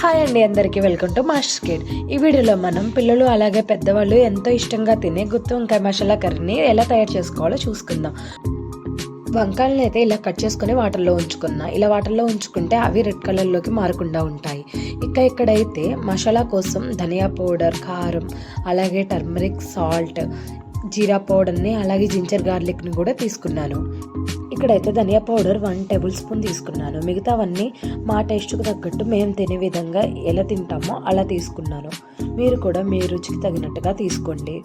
Hi అండి అందరికీ welcome to master kid. ఈ వీడియోలో మనం పిల్లలు అలాగే పెద్దవాళ్ళు ఎంతో ఇష్టంగా తినే గుత్తి వంకాయ మసాలా కర్రీని ఎలా తయారు చేసుకోవాలో చూసుకుందాం. వంకాయలను అయితే ఇలా కట్ చేసుకుని వాటర్లో ఉంచుకున్నా ఇలా వాటర్లో ఉంచుకుంటే అవి రెడ్ కలర్లోకి మారకుండా ఉంటాయి. ఇక ఇక్కడైతే మసాలా కోసం ధనియా పౌడర్ కారం అలాగే టర్మరిక్ సాల్ట్ జీరా పౌడర్ని అలాగే జింజర్ గార్లిక్ని కూడా తీసుకున్నాను. ఇక్కడైతే ధనియా పౌడర్ వన్ టేబుల్ స్పూన్ తీసుకున్నాను. మిగతావన్నీ మా టేస్ట్కి తగ్గట్టు మేము తినే విధంగా ఎలా తింటామో అలా తీసుకున్నాను. మీరు కూడా మీ రుచికి తగినట్టుగా తీసుకోండి.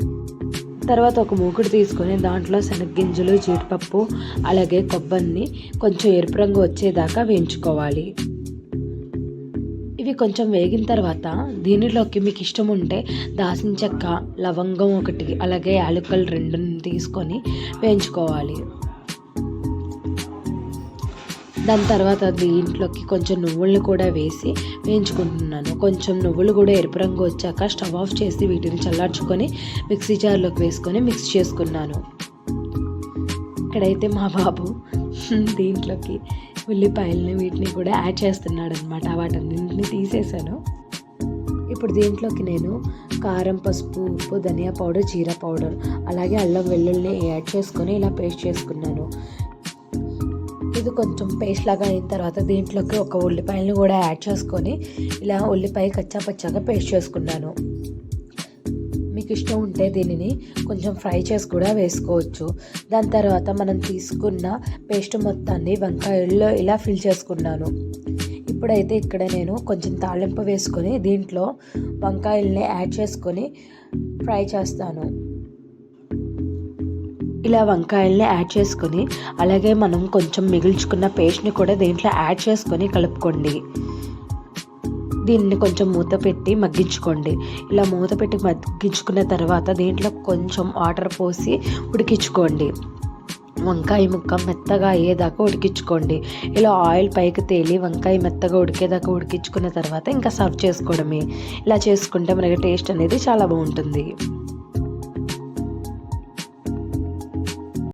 తర్వాత ఒక మూకుడు తీసుకొని దాంట్లో శనగ్గింజలు జీడిపప్పు అలాగే కొబ్బరిని కొంచెం ఎరుపు రంగు వచ్చేదాకా వేయించుకోవాలి. ఇవి కొంచెం వేగిన తర్వాత దీనిలోకి మీకు ఇష్టం ఉంటే దాసిన చెక్క లవంగం ఒకటి అలాగే యాలకులు రెండు తీసుకొని వేయించుకోవాలి. దాని తర్వాత దీంట్లోకి కొంచెం నువ్వులను కూడా వేసి వేయించుకుంటున్నాను. కొంచెం నువ్వులు కూడా ఎరుపు రంగు వచ్చాక స్టవ్ ఆఫ్ చేసి వీటిని చల్లార్చుకొని మిక్సీ జార్లోకి వేసుకొని మిక్స్ చేసుకున్నాను. ఇక్కడైతే మా బాబు దీంట్లోకి ఉల్లిపాయలని వీటిని కూడా యాడ్ చేస్తున్నాడు అనమాట వాటన్నింటిని తీసేసాను ఇప్పుడు దీంట్లోకి నేను కారం పసుపు ఉప్పు ధనియా పౌడర్ జీరా పౌడర్ అలాగే అల్లం వెల్లుల్ని యాడ్ చేసుకొని ఇలా పేస్ట్ చేసుకున్నాను. ఇది కొంచెం పేస్ట్ లాగా అయిన తర్వాత దీంట్లోకి ఒక ఉల్లిపాయలను కూడా యాడ్ చేసుకొని ఇలా ఉల్లిపాయ కచ్చా పచ్చాగా పేస్ట్ చేసుకున్నాను. మీకు ఇష్టం ఉంటే దీనిని కొంచెం ఫ్రై చేసి కూడా వేసుకోవచ్చు. దాని తర్వాత మనం తీసుకున్న పేస్ట్ మొత్తాన్ని వంకాయల్లో ఇలా ఫిల్ చేసుకున్నాను. ఇప్పుడైతే ఇక్కడ నేను కొంచెం తాళింపు వేసుకొని దీంట్లో వంకాయల్ని యాడ్ చేసుకొని ఫ్రై చేస్తాను. ఇలా వంకాయల్ని యాడ్ చేసుకొని అలాగే మనం కొంచెం మిగిల్చుకున్న పేస్ట్ని కూడా దీంట్లో యాడ్ చేసుకొని కలుపుకోండి. దీన్ని కొంచెం మూత పెట్టి మగ్గించుకోండి. ఇలా మూత పెట్టి మగ్గించుకున్న తర్వాత దీంట్లో కొంచెం వాటర్ పోసి ఉడికించుకోండి. వంకాయ ముక్క మెత్తగా అయ్యేదాకా ఉడికించుకోండి. ఇలా ఆయిల్ పైకి తేలి వంకాయ మెత్తగా ఉడికేదాకా ఉడికించుకున్న తర్వాత ఇంకా సర్వ్ చేసుకోవడమే. ఇలా చేసుకుంటే మనకి టేస్ట్ అనేది చాలా బాగుంటుంది.